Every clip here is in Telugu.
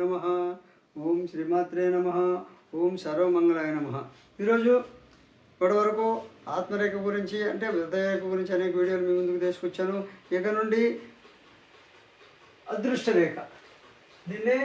నమ. ఓం శ్రీమాత్రే నమ. ఓం సర్వమంగళాయ నమ. ఈరోజు ఇప్పటివరకు ఆత్మరేఖ గురించి అంటే హృదయరేఖ గురించి అనేక వీడియోలు మీ ముందుకు తీసుకొచ్చాను. ఇక నుండి అదృష్ట రేఖ దీన్నే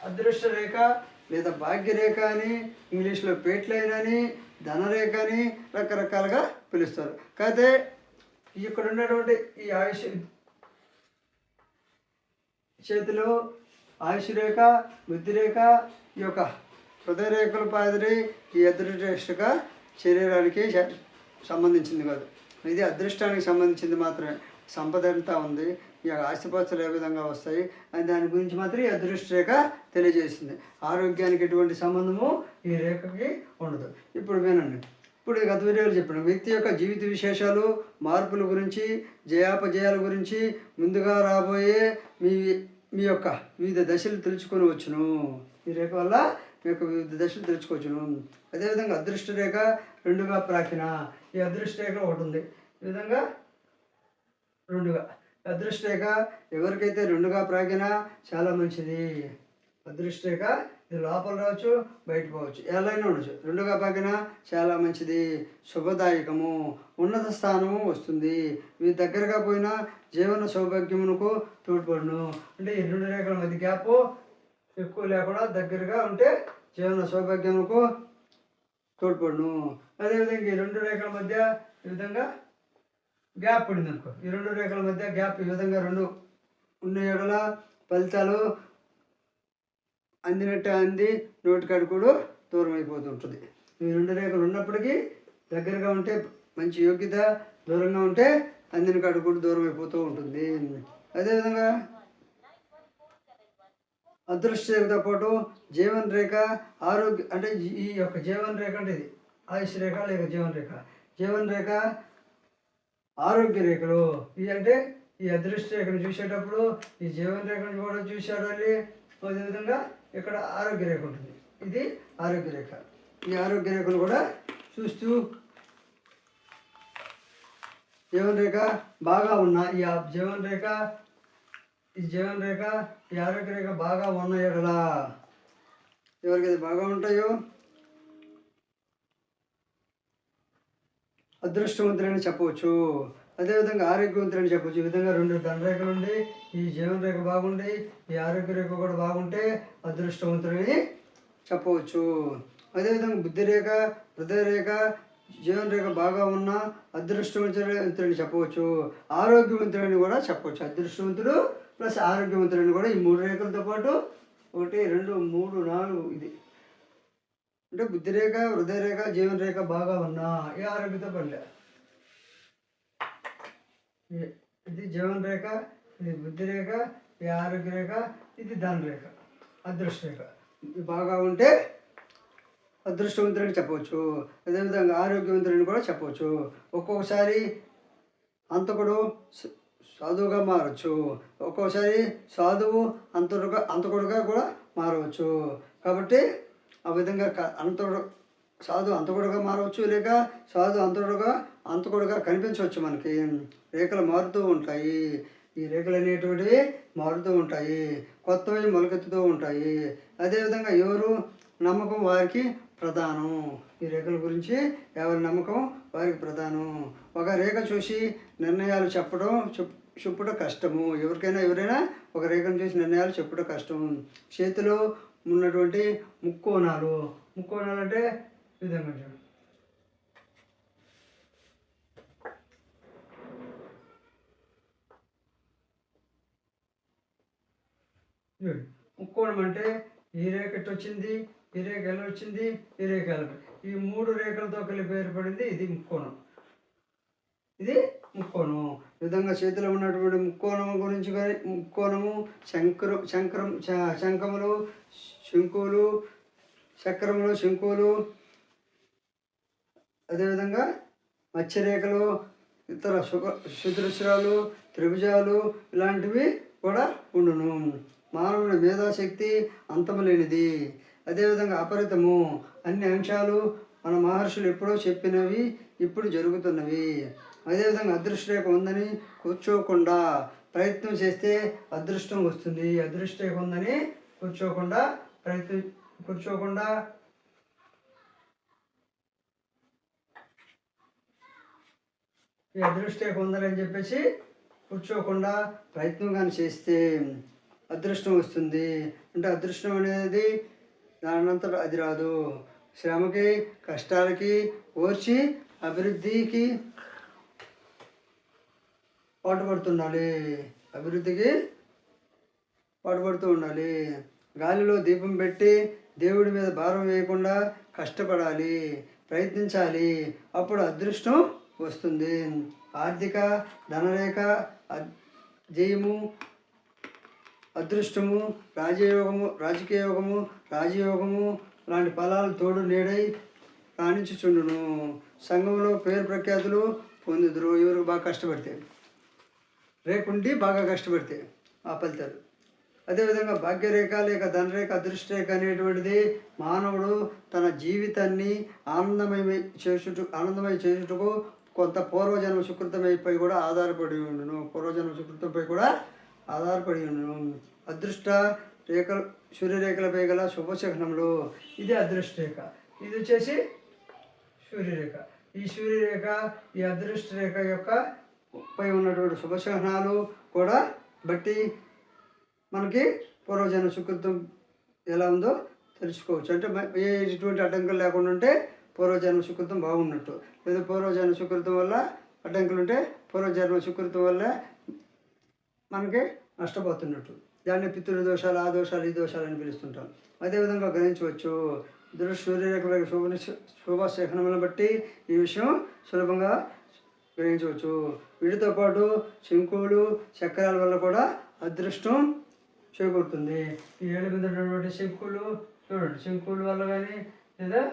అదృష్ట రేఖ లేదా భాగ్యరేఖ అని ఇంగ్లీష్లో పేట్లైన్ అని ధనరేఖ అని రకరకాలుగా పిలుస్తారు. కాకపోతే ఇక్కడ ఉన్నటువంటి ఈ ఆయుష్ చేతిలో ఆయుష్ రేఖ బుద్ధి రేఖ ఈ యొక్క హృదయ రేఖలు పాదిరి ఈ అదృష్ట శరీరానికి సంబంధించింది కాదు. ఇది అదృష్టానికి సంబంధించింది మాత్రమే. సంపద ఎంత ఉంది ఈ ఆస్తిపాస్తులు ఏ విధంగా వస్తాయి అని దాని గురించి మాత్రం ఈ అదృష్ట రేఖ తెలియజేసింది ఆరోగ్యానికి ఎటువంటి సంబంధము ఈ రేఖకి ఉండదు. ఇప్పుడు వినండి. ఇప్పుడు గత వీడియోలు చెప్పాను. వ్యక్తి యొక్క జీవిత విశేషాలు మార్పుల గురించి జయాపజయాల గురించి ముందుగా రాబోయే మీ మీ యొక్క వివిధ దశలు తెలుసుకొని వచ్చును. ఈ రేఖ వల్ల మీ యొక్క వివిధ దశలు తెలుసుకోవచ్చును. అదేవిధంగా అదృష్ట రేఖ రెండుగా ప్రాకిన. ఈ అదృష్ట రేఖ ఒకటి ఉంది. ఈ విధంగా రెండుగా. అదృష్ట రేఖ ఎవరికైతే రెండుగా ప్రాకినా చాలా మంచిది. అదృష్ట రేఖ ఇది లోపల రావచ్చు బయట పోవచ్చు. ఎలాగైనా ఉండొచ్చు. రెండుగా పగిన చాలా మంచిది. శుభదాయకము. ఉన్నత స్థానము వస్తుంది. ఇవి దగ్గరగా పోయినా జీవన సౌభాగ్యమునకు తోడ్పడును. అంటే ఈ రెండు రేఖల మధ్య గ్యాప్ ఎక్కువ లేకుండా దగ్గరగా ఉంటే జీవన సౌభాగ్యమునకు తోడ్పడును. అదేవిధంగా ఈ రెండు రేఖల మధ్య ఈ విధంగా గ్యాప్ పడింది అనుకో ఈ రెండు రేఖల మధ్య గ్యాప్ ఈ విధంగా రెండు ఉన్న ఎడల ఫలితాలు అందినట్టు అంది నోటికాడు కూడా దూరం అయిపోతుంటుంది ఈ రెండు రేఖలు ఉన్నప్పటికీ దగ్గరగా ఉంటే మంచి యోగ్యత దూరంగా ఉంటే అందిన కాడు కూడా దూరం అయిపోతూ ఉంటుంది. అదేవిధంగా అదృష్ట రేఖతో పాటు జీవన రేఖ ఆరోగ్య అంటే ఈ యొక్క జీవన రేఖ అంటే ఇది. ఆయుష్ రేఖ లేక జీవన రేఖ. జీవన రేఖ ఆరోగ్య రేఖలు. ఇది అంటే ఈ అదృష్ట రేఖను చూసేటప్పుడు ఈ జీవన రేఖను కూడా చూసేవాళ్ళు అదేవిధంగా ఇక్కడ ఆరోగ్య రేఖ ఉంటుంది. ఇది ఆరోగ్య రేఖ. ఈ ఆరోగ్య రేఖను కూడా చూస్తూ జీవన రేఖ బాగా ఉన్న ఈ జీవన రేఖ ఈ జీవన రేఖ ఈ ఆరోగ్య రేఖ బాగా ఉన్న ఎడలా ఎవరికైతే బాగా ఉంటాయో అదృష్టవంతులని చెప్పవచ్చు. అదేవిధంగా ఆరోగ్యవంతులని చెప్పవచ్చు ఈ విధంగా రెండు ధనరేఖలు ఉండి ఈ జీవన రేఖ బాగుండి ఈ ఆరోగ్య రేఖ కూడా బాగుంటే అదృష్టవంతులని చెప్పవచ్చు. అదేవిధంగా బుద్ధి రేఖ హృదయ రేఖ జీవన రేఖ బాగా ఉన్న అదృష్టవంతులని చెప్పవచ్చు. ఆరోగ్యవంతులని కూడా చెప్పవచ్చు అదృష్టవంతుడు ప్లస్ ఆరోగ్యవంతులని కూడా ఈ మూడు రేఖలతో పాటు ఒకటి రెండు మూడు నాలుగు ఇది. అంటే బుద్ధిరేఖ హృదయరేఖ హృదయ రేఖ జీవన రేఖ బాగా ఉన్నా ఏ ఆరోగ్యతో పనిలే. ఇది- జీవన రేఖ ఇది బుద్ధి రేఖ ఇది ఆరోగ్య రేఖ ఇది ధన రేఖ అదృష్ట రేఖ. ఇది బాగా ఉంటే అదృష్టవంతుడని చెప్పవచ్చు. అదేవిధంగా ఆరోగ్యవంతుడని కూడా చెప్పవచ్చు. ఒక్కొక్కసారి అంతకుడు సాధువుగా మారచ్చు. ఒక్కోసారి సాధువు అంతరుగా అంతకుడుగా కూడా మారవచ్చు. కాబట్టి ఆ విధంగా అంతకుడు సాధు అంతకుడుగా మారవచ్చు లేక సాధు అంతకుడుగా అంతకుడుగా కనిపించవచ్చు మనకి. రేఖలు మారుతూ ఉంటాయి. ఈ రేఖలు అనేటువంటివి మారుతూ ఉంటాయి. కొత్తవి మొలకెత్తుతూ ఉంటాయి. అదేవిధంగా ఎవరు నమ్మకం వారికి ప్రధానం. ఈ రేఖల గురించి ఎవరి నమ్మకం వారికి ప్రధానం. ఒక రేఖ చూసి నిర్ణయాలు చెప్పడం చెప్ చెప్పుట కష్టము. ఎవరికైనా ఎవరైనా ఒక రేఖను చూసి నిర్ణయాలు చెప్పుట కష్టం. చేతిలో ఉన్నటువంటి ముక్కోణాలు. ముక్కోణాలు అంటే విధంగా చూడండి. చూడండి. ముక్కోణం అంటే ఈ రేఖ ఎటు వచ్చింది ఈ రేఖ ఎలా వచ్చింది ఈ రేఖ ఎలా ఈ మూడు రేఖలతో కలిపి ఏర్పడింది ఇది ముక్కోణం ఇది ముక్కోణం ఈ విధంగా చేతిలో ఉన్నటువంటి ముక్కోణం గురించి కానీ ముక్కోణము శంకర శంకరం శంఖములు శంకులు చక్రములు శంకులు అదేవిధంగా మత్స్యరేఖలు ఇతర సుఖ సుదృశ్యాలు త్రిభుజాలు ఇలాంటివి కూడా ఉండును. మానవుని మేధాశక్తి అంతము లేనిది అదేవిధంగా అపరితము. అన్ని అంశాలు మన మహర్షులు ఎప్పుడో చెప్పినవి ఇప్పుడు జరుగుతున్నవి. అదేవిధంగా అదృష్టరేఖ ఉందని కూర్చోకుండా ప్రయత్నం చేస్తే అదృష్టం వస్తుంది. అదృష్టరేఖ ఉందని కూర్చోకుండా ప్రయత్నం కూర్చోకుండా ఈ అదృష్టే కొందరని చెప్పేసి కూర్చోకుండా ప్రయత్నం కానీ చేస్తే అదృష్టం వస్తుంది. అంటే అదృష్టం అనేది దానంతట అది రాదు. శ్రమకి కష్టాలకి ఓర్చి అభివృద్ధికి పాటుపడుతుండాలి. అభివృద్ధికి పాటుపడుతూ ఉండాలి. గాలిలో దీపం పెట్టి దేవుడి మీద భారం వేయకుండా కష్టపడాలి ప్రయత్నించాలి. అప్పుడు అదృష్టం వస్తుంది. ఆర్థిక ధనరేఖ జయము అదృష్టము రాజయోగము రాజకీయ యోగము రాజయోగము లాంటి ఫలాలు తోడు నీడై రాణించుచుండును. సంఘంలో పేరు ప్రఖ్యాతులు పొందుదురు. ఎవరు బాగా కష్టపడితే రేకుండి బాగా కష్టపడితే ఆ ఫలితాలు. అదేవిధంగా భాగ్యరేఖ లేక ధనరేఖ అదృష్టరేఖ అనేటువంటిది మానవుడు తన జీవితాన్ని ఆనందమయ చేసుట ఆనందమయ చేసుటకు కొంత పూర్వజన్మ సుకృతమైపై కూడా ఆధారపడి ఉండును. పూర్వజన్మ సుకృతంపై కూడా ఆధారపడి ఉండును. అదృష్ట రేఖలు సూర్యరేఖలపై గల శుభశకనంలో ఇది అదృష్ట రేఖ ఇది వచ్చేసి సూర్యరేఖ. ఈ సూర్యరేఖ ఈ అదృష్ట రేఖ యొక్క పై ఉన్నటువంటి శుభశకనాలు కూడా బట్టి మనకి పూర్వజన్మ సుకృతం ఎలా ఉందో తెలుసుకోవచ్చు. అంటే ఏ ఎటువంటి అడ్డంకులు లేకుండా ఉంటే పూర్వజన్మ సుకృతం బాగున్నట్టు. లేదా పూర్వజన్మ సుకృతం వల్ల అడ్డంకులు ఉంటే పూర్వజన్మ సుకృతం వల్ల మనకి నష్టపోతున్నట్టు. దాన్ని పితృదోషాలు ఆ దోషాలు ఈ దోషాలు అని పిలుస్తుంటాం. అదేవిధంగా గ్రహించవచ్చు. దృఢ సూర్యరేఖ శుభ శుభ బట్టి ఈ విషయం సులభంగా గ్రహించవచ్చు. వీటితో పాటు శంకువులు చక్రాల వల్ల కూడా అదృష్టం చేకూరుతుంది. ఈ ఏళ్ళ మీద ఉన్నటువంటి శంకులు చూడండి. శంకుల వల్ల కానీ లేదా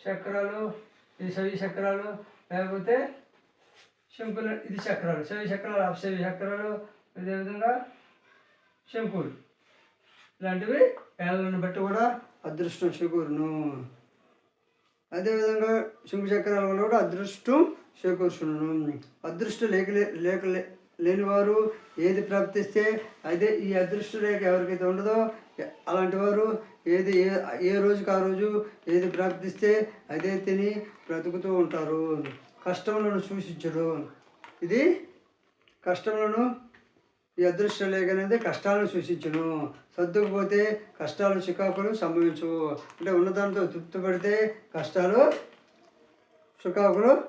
చక్రాలు ఈ సవి చక్రాలు లేకపోతే శంకులు ఇది చక్రాలు. సవి చక్రాలు అప్సవి చక్రాలు అదేవిధంగా శంకులు. ఇలాంటివి ఏళ్ళను బట్టి కూడా అదృష్టం చేకూరును. అదేవిధంగా శంకు చక్రాల వల్ల కూడా అదృష్టం చేకూర్చును. అదృష్టం లేక లేక లేనివారు ఏది ప్రాప్తిస్తే అదే ఈ అదృష్ట రేఖ ఎవరికైతే ఉండదో అలాంటి వారు ఏది ఏ ఏ రోజుకి ఆ రోజు ఏది ప్రార్థిస్తే అదే తిని బ్రతుకుతూ ఉంటారు. కష్టములను సూచించరు. ఇది కష్టములను ఈ అదృష్టం లేకనేది అనేది కష్టాలను సూచించను. సర్దుకుపోతే కష్టాలు చికాకులు సంభవించు. అంటే ఉన్నదానితో తృప్తి పడితే కష్టాలు చికాకులు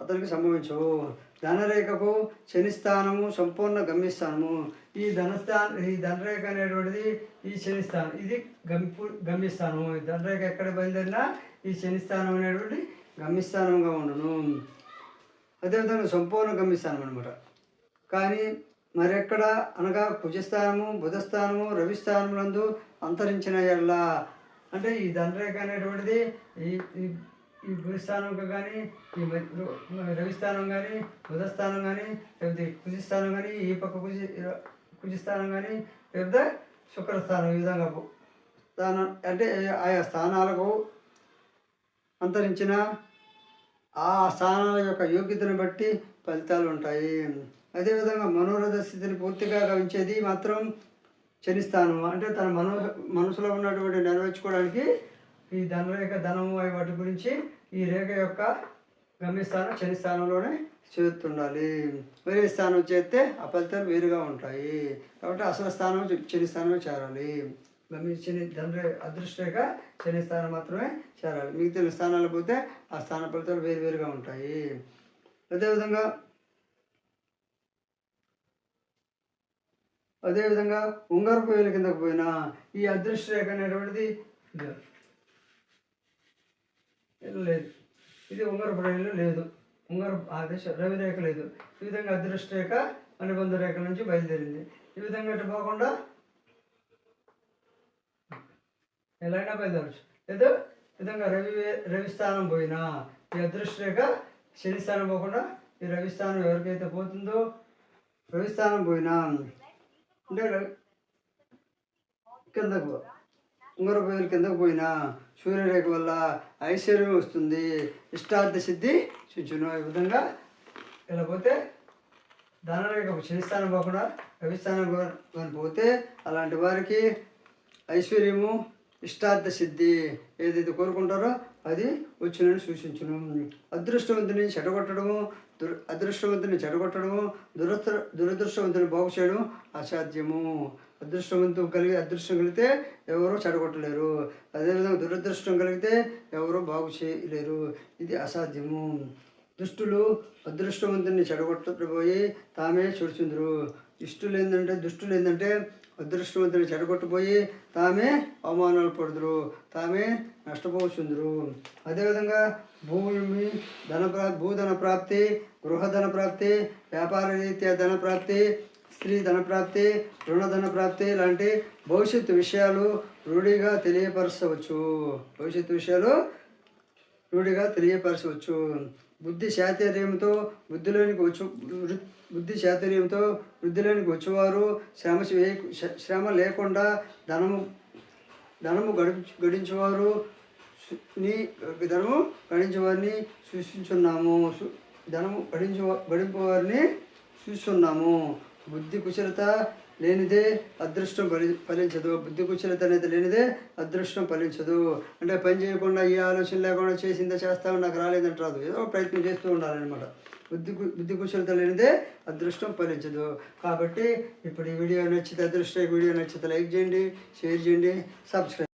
అతనికి సంభవించవు. ధనరేఖకు శని స్థానము సంపూర్ణ గమ్యస్థానము. ఈ ధనస్థానం ఈ ధనరేఖ అనేటువంటిది ఈ శని స్థానం ఇది గమ్పు గమ్యస్థానము. ఈ ధనరేఖ ఎక్కడ బయలుదేరినా ఈ శని స్థానం అనేటువంటి గమ్యస్థానంగా ఉండను. అదేవిధంగా సంపూర్ణ గమ్యస్థానం అనమాట కానీ మరెక్కడ అనగా కుజస్థానము బుధస్థానము రవిస్థానములందు అంతరించిన ఎడల. అంటే ఈ ధనరేఖ అనేటువంటిది ఈ ఈ- ఈ కానీ ఈ రవిస్థానం కానీ బుధస్థానం కానీ లేకపోతే కుజిస్థానం కానీ ఈ పక్క కుజి కుజిస్థానం కానీ లేకపోతే శుక్రస్థానం ఈ విధంగా స్థానం అంటే ఆయా స్థానాలకు అంతరించిన ఆ స్థానాల యొక్క యోగ్యతను బట్టి ఫలితాలు ఉంటాయి. అదేవిధంగా మనోరథ స్థితిని పూర్తిగా గమనించేది మాత్రం శనిస్థానం అంటే తన మనో మనసులో ఉన్నటువంటి నెరవేర్చుకోవడానికి ఈ ధనరేఖ ధనము అయి వాటి గురించి ఈ రేఖ యొక్క గమ్యస్థానం శని స్థానంలోనే చేరుతుండాలి. వేరే స్థానం చేస్తే ఆ ఫలితాలు వేరుగా ఉంటాయి. కాబట్టి అసలు స్థానం శని స్థానమే చేరాలి. గమ్య శని ధనరే అదృష్టరేఖ శని స్థానం మాత్రమే చేరాలి. మిగతా స్థానాలు పోతే ఆ స్థాన ఫలితాలు వేరు వేరుగా ఉంటాయి. అదేవిధంగా అదేవిధంగా ఉంగరపు వేలు కిందకు పోయిన ఈ అదృష్ట రేఖ అనేటువంటిది లేదు. ఇది ఉంగరపు రేఖలో లేదు. ఉంగర అదే రవిరేఖ లేదు. ఈ విధంగా అదృష్ట రేఖ అనుబంధ రేఖ నుంచి బయలుదేరింది. ఈ విధంగా ఇటు పోకుండా ఎలా అయినా బయలుదేరచ్చు. లేదు ఈ విధంగా రవి రవిస్థానం రవి స్థానం పోయినా ఈ అదృష్ట రేఖ శని స్థానం పోకుండా ఈ రవి స్థానం ఎవరికైతే పోతుందో రవి స్థానం పోయినా అంటే రవి- కిందకు ఉంగర బదులు కిందకు పోయినా సూర్యరేఖ వల్ల ఐశ్వర్యం వస్తుంది. ఇష్టార్థ సిద్ధి చూచును. ఈ విధంగా ఇలా పోతే ధనరేఖ శనిస్థానం పోకుండా రవిస్థానం కానీ పోతే అలాంటి వారికి ఐశ్వర్యము ఇష్టార్థ సిద్ధి ఏదైతే కోరుకుంటారో అది వచ్చినని సూచించును. అదృష్టవంతుని చెడగొట్టడము దుర్ అదృష్టవంతుని చెడగొట్టడము దురదృ దురదృష్టవంతుని బాగు చేయడం అసాధ్యము. అదృష్టవంతం కలిగి అదృష్టం కలిగితే ఎవరూ చెడగొట్టలేరు. అదేవిధంగా దురదృష్టం కలిగితే ఎవరూ బాగు చేయలేరు. ఇది అసాధ్యము. దుష్టులు అదృష్టవంతుని చెడగొట్టబోయి తామే చూడుచుందరు. ఇష్టులు ఏంటంటే దుష్టులు ఏంటంటే అదృష్టవంతుని చెడగొట్టబోయి తామే అవమానాలు పడుదురు. తామే నష్టపోచుందరు. అదేవిధంగా భూమి ధన ప్రా భూధన ప్రాప్తి గృహధన ప్రాప్తి వ్యాపార రీత్యా ధన ప్రాప్తి స్త్రీ ధన ప్రాప్తి రుణధన ప్రాప్తి లాంటి భవిష్యత్తు విషయాలు రూఢిగా తెలియపరచవచ్చు. భవిష్యత్తు విషయాలు రూఢిగా తెలియపరచవచ్చు. బుద్ధి శాతర్యంతో బుద్ధిలోనికి వచ్చు బుద్ధి శాతర్యంతో వృద్ధిలోనికి వచ్చేవారు శ్రమ శ్రమ లేకుండా ధనము ధనము గడి గడించేవారు నీ ధనము గడించేవారిని సూచించున్నాము సు- ధనము గడించే గడింపేవారిని చూస్తున్నాము బుద్ధి కుశలత లేనిదే అదృష్టం ఫలి ఫలించదు. బుద్ధి కుశలత అనేది లేనిదే అదృష్టం ఫలించదు. అంటే పని చేయకుండా ఏ ఆలోచన లేకుండా చేసిందా చేస్తామని నాకు రాలేదంటే రాదు. ఏదో ప్రయత్నం చేస్తూ ఉండాలన్నమాట. బుద్ధి కు- బుద్ధి కుశలత లేనిదే అదృష్టం ఫలించదు. కాబట్టి ఇప్పుడు ఈ వీడియో నచ్చితే అదృష్టం వీడియో నచ్చితే లైక్ చేయండి షేర్ చేయండి సబ్స్క్రైబ్